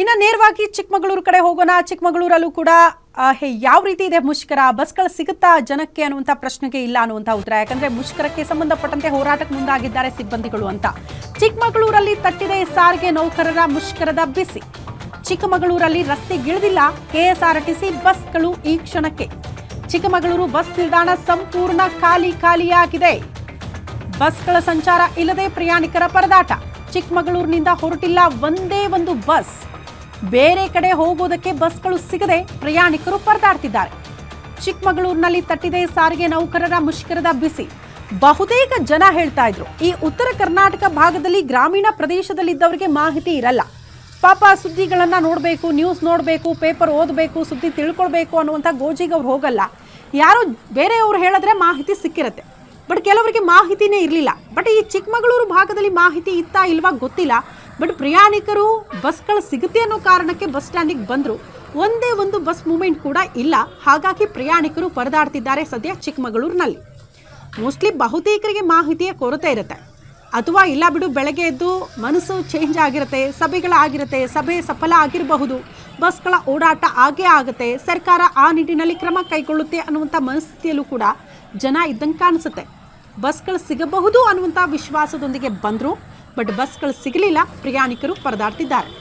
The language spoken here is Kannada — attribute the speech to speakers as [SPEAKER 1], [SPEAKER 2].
[SPEAKER 1] ಇನ್ನು ನೇರವಾಗಿ ಚಿಕ್ಕಮಗಳೂರು ಕಡೆ ಹೋಗೋಣ. ಚಿಕ್ಕಮಗಳೂರಲ್ಲೂ ಕೂಡ ಯಾವ ರೀತಿ ಇದೆ ಮುಷ್ಕರ? ಬಸ್ಗಳು ಸಿಗುತ್ತಾ ಜನಕ್ಕೆ ಅನ್ನುವಂಥ ಪ್ರಶ್ನೆಗೆ ಇಲ್ಲ ಅನ್ನುವಂಥ ಉತ್ತರ. ಯಾಕಂದ್ರೆ ಮುಷ್ಕರಕ್ಕೆ ಸಂಬಂಧಪಟ್ಟಂತೆ ಹೋರಾಟಕ್ಕೆ ಮುಂದಾಗಿದ್ದಾರೆ ಸಿಬ್ಬಂದಿಗಳು ಅಂತ. ಚಿಕ್ಕಮಗಳೂರಲ್ಲಿ ತಟ್ಟಿದೆ ಸಾರಿಗೆ ನೌಕರರ ಮುಷ್ಕರದ ಬಿಸಿ. ಚಿಕ್ಕಮಗಳೂರಲ್ಲಿ ರಸ್ತೆಗಿಳಿದಿಲ್ಲ ಕೆಎಸ್ಆರ್ಟಿಸಿ ಬಸ್ಗಳು ಈ ಕ್ಷಣಕ್ಕೆ. ಚಿಕ್ಕಮಗಳೂರು ಬಸ್ ನಿಲ್ದಾಣ ಸಂಪೂರ್ಣ ಖಾಲಿ ಖಾಲಿಯಾಗಿದೆ. ಬಸ್ಗಳ ಸಂಚಾರ ಇಲ್ಲದೆ ಪ್ರಯಾಣಿಕರ ಪರದಾಟ. ಚಿಕ್ಕಮಗಳೂರಿನಿಂದ ಹೊರಟಿಲ್ಲ ಒಂದೇ ಒಂದು ಬಸ್. ಬೇರೆ ಕಡೆ ಹೋಗೋದಕ್ಕೆ ಬಸ್ಗಳು ಸಿಗದೆ ಪ್ರಯಾಣಿಕರು ಪರದಾಡ್ತಿದ್ದಾರೆ. ಚಿಕ್ಕಮಗಳೂರಿನಲ್ಲಿ ತಟ್ಟಿದೆ ಸಾರಿಗೆ ನೌಕರರ ಮುಷ್ಕರದ ಬಿಸಿ. ಬಹುತೇಕ ಜನ ಹೇಳ್ತಾ ಇದ್ರು, ಈ ಉತ್ತರ ಕರ್ನಾಟಕ ಭಾಗದಲ್ಲಿ ಗ್ರಾಮೀಣ ಪ್ರದೇಶದಲ್ಲಿದ್ದವರಿಗೆ ಮಾಹಿತಿ ಇರಲ್ಲ. ಪಾಪ ಸುದ್ದಿಗಳನ್ನ ನೋಡಬೇಕು ನ್ಯೂಸ್ ನೋಡಬೇಕು ಪೇಪರ್ ಓದಬೇಕು, ಸುದ್ದಿ ತಿಳ್ಕೊಳ್ಬೇಕು ಅನ್ನುವಂಥ ಗೋಜಿಗೆ ಅವ್ರು ಹೋಗಲ್ಲ. ಯಾರೋ ಬೇರೆಯವರು ಹೇಳಿದ್ರೆ ಮಾಹಿತಿ ಸಿಕ್ಕಿರುತ್ತೆ. ಬಟ್ ಕೆಲವರಿಗೆ ಮಾಹಿತಿನೇ ಇರಲಿಲ್ಲ. ಬಟ್ ಈ ಚಿಕ್ಕಮಗಳೂರು ಭಾಗದಲ್ಲಿ ಮಾಹಿತಿ ಇತ್ತಾ ಇಲ್ವಾ ಗೊತ್ತಿಲ್ಲ. ಬಟ್ ಪ್ರಯಾಣಿಕರು ಬಸ್ಗಳು ಸಿಗುತ್ತೆ ಅನ್ನೋ ಕಾರಣಕ್ಕೆ ಬಸ್ ಸ್ಟ್ಯಾಂಡಿಗೆ ಬಂದರು. ಒಂದೇ ಒಂದು ಬಸ್ ಮೂಮೆಂಟ್ ಕೂಡ ಇಲ್ಲ. ಹಾಗಾಗಿ ಪ್ರಯಾಣಿಕರು ಪರದಾಡ್ತಿದ್ದಾರೆ ಸದ್ಯ ಚಿಕ್ಕಮಗಳೂರಿನಲ್ಲಿ. ಮೋಸ್ಟ್ಲಿ ಬಹುತೇಕರಿಗೆ ಮಾಹಿತಿಯ ಕೊರತೆ ಇರುತ್ತೆ. ಅಥವಾ ಇಲ್ಲ ಬಿಡು, ಬೆಳಗ್ಗೆ ಎದ್ದು ಮನಸ್ಸು ಚೇಂಜ್ ಆಗಿರುತ್ತೆ ಸಭೆಗಳಾಗಿರುತ್ತೆ ಸಭೆ ಸಫಲ ಆಗಿರಬಹುದು. ಬಸ್ಗಳ ಓಡಾಟ ಆಗೇ ಆಗುತ್ತೆ. ಸರ್ಕಾರ ಆ ನಿಟ್ಟಿನಲ್ಲಿ ಕ್ರಮ ಕೈಗೊಳ್ಳುತ್ತೆ ಅನ್ನುವಂಥ ಮನಸ್ಥಿತಿಯಲ್ಲೂ ಕೂಡ ಜನ ಇದ್ದಂಗೆ ಕಾಣಿಸುತ್ತೆ. ಬಸ್ಗಳು ಸಿಗಬಹುದು ಅನ್ನುವಂಥ ವಿಶ್ವಾಸದೊಂದಿಗೆ ಬಂದರು. ಬಟ್ ಬಸ್ಗಳು ಸಿಗಲಿಲ್ಲ. ಪ್ರಯಾಣಿಕರು ಪರದಾಡ್ತಿದ್ದಾರೆ.